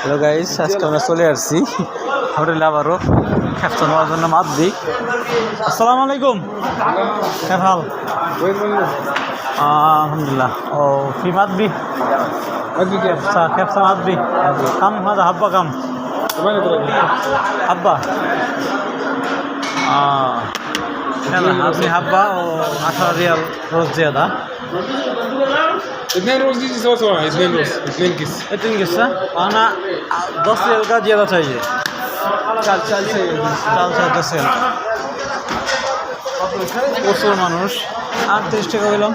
Hello guys আজকে আমরা চলে আসছি হোটেলে আবারও। খেপচা নেওয়ার জন্য মাত দিই। আসসালামু আলাইকুম। হ্যাঁ ভালো আলহামদুলিল্লাহ। ও ফি মাত দি খেপসা খেপসা মাত দি কাম হাজা হাব্বা, কাম। হাব্বা? আপনি হাব্বা ও আঠারো রিয়াল রোজ জিয়াদা। इतने रोज दीजिए सौ सौ इतने रोज इतने किस প্রচুর মানুষ। আটত্রিশ টাকা হইলাম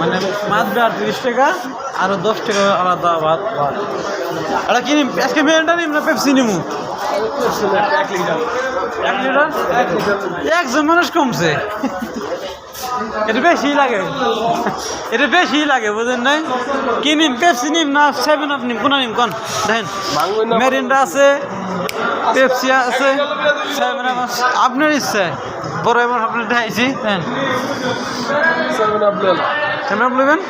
মানে মাত্র আটত্রিশ টাকা আরও দশ টাকা আলাদা ভাত এটা কি নিম আজকে মেয়েটা নিম না পেপসি নিমু? এক লিটার। একজন মানুষ কমছে। এটা বেশি লাগে। এটা বেশি লাগে বুঝেন নাই? কি নিন পেপসি নিন না সেভেন আপ নিন কোন নিন কোন? দেখেন মেরিন্ডা আছে পেপসি আছে সেভেন আপ আপনার ইচ্ছে বড় এবার আপনার দেখাইছি দেন সেভেন আপ নেবেন?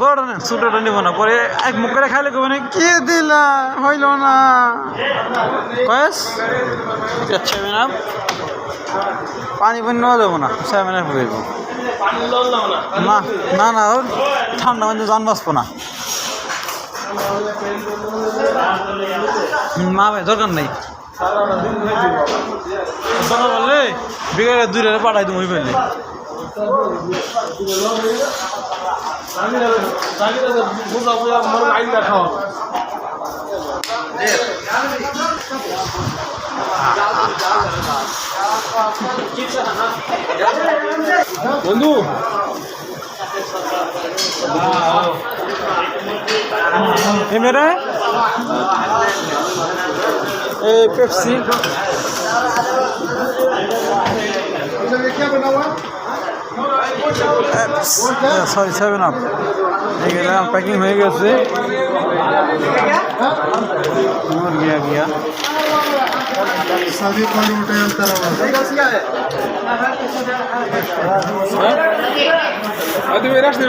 বড়টা নেন ছোটটা নিব না পরে এক মুখ করে খাইলে কবে কি দিলা? হইল না। কয়েস? সেভেন আপ পানি পানি নেওয়া যাব না, সেভেন আপ হইব না না না ঠান্ডা মানে জান বাঁচবো না। মা ভাই, দরকার নেই। দরকার বললে বিকেলে দুই রেলে পাঠাই তুমি ফেললে বন্ধু। এ এ পেপসি সরি সেভেন আপ এগুলো প্যাকিং হয়ে গেছে। গিয়া গিয়া। सभी बॉलीवुड अंतर ಅದು ರಾಷ್ಟ್ರೀಯ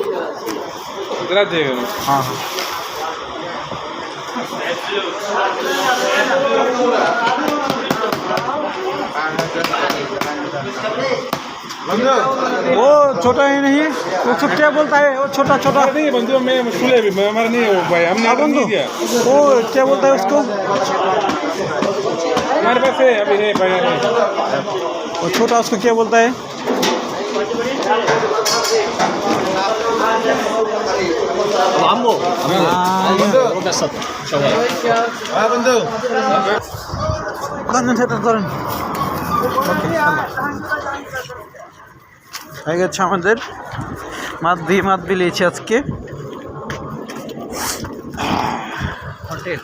जरा देगा हाँ। हाँ। वो छोटा ही नहीं वो छो- क्या बोलता है? वो छोटा छोटा। नहीं बंदूक में खुले भी मैं हमारा नहीं हो भाई हमने हाँ, नहीं बंधु दिया वो क्या बोलता है उसको? हमारे पास है अभी है भाई वो छोटा उसको क्या बोलता है? বন্ধু ধরেন সেটা ধরেন হয়ে গেছে আমাদের মাত দিয়ে মাত বিলিয়েছি আজকে হোটেল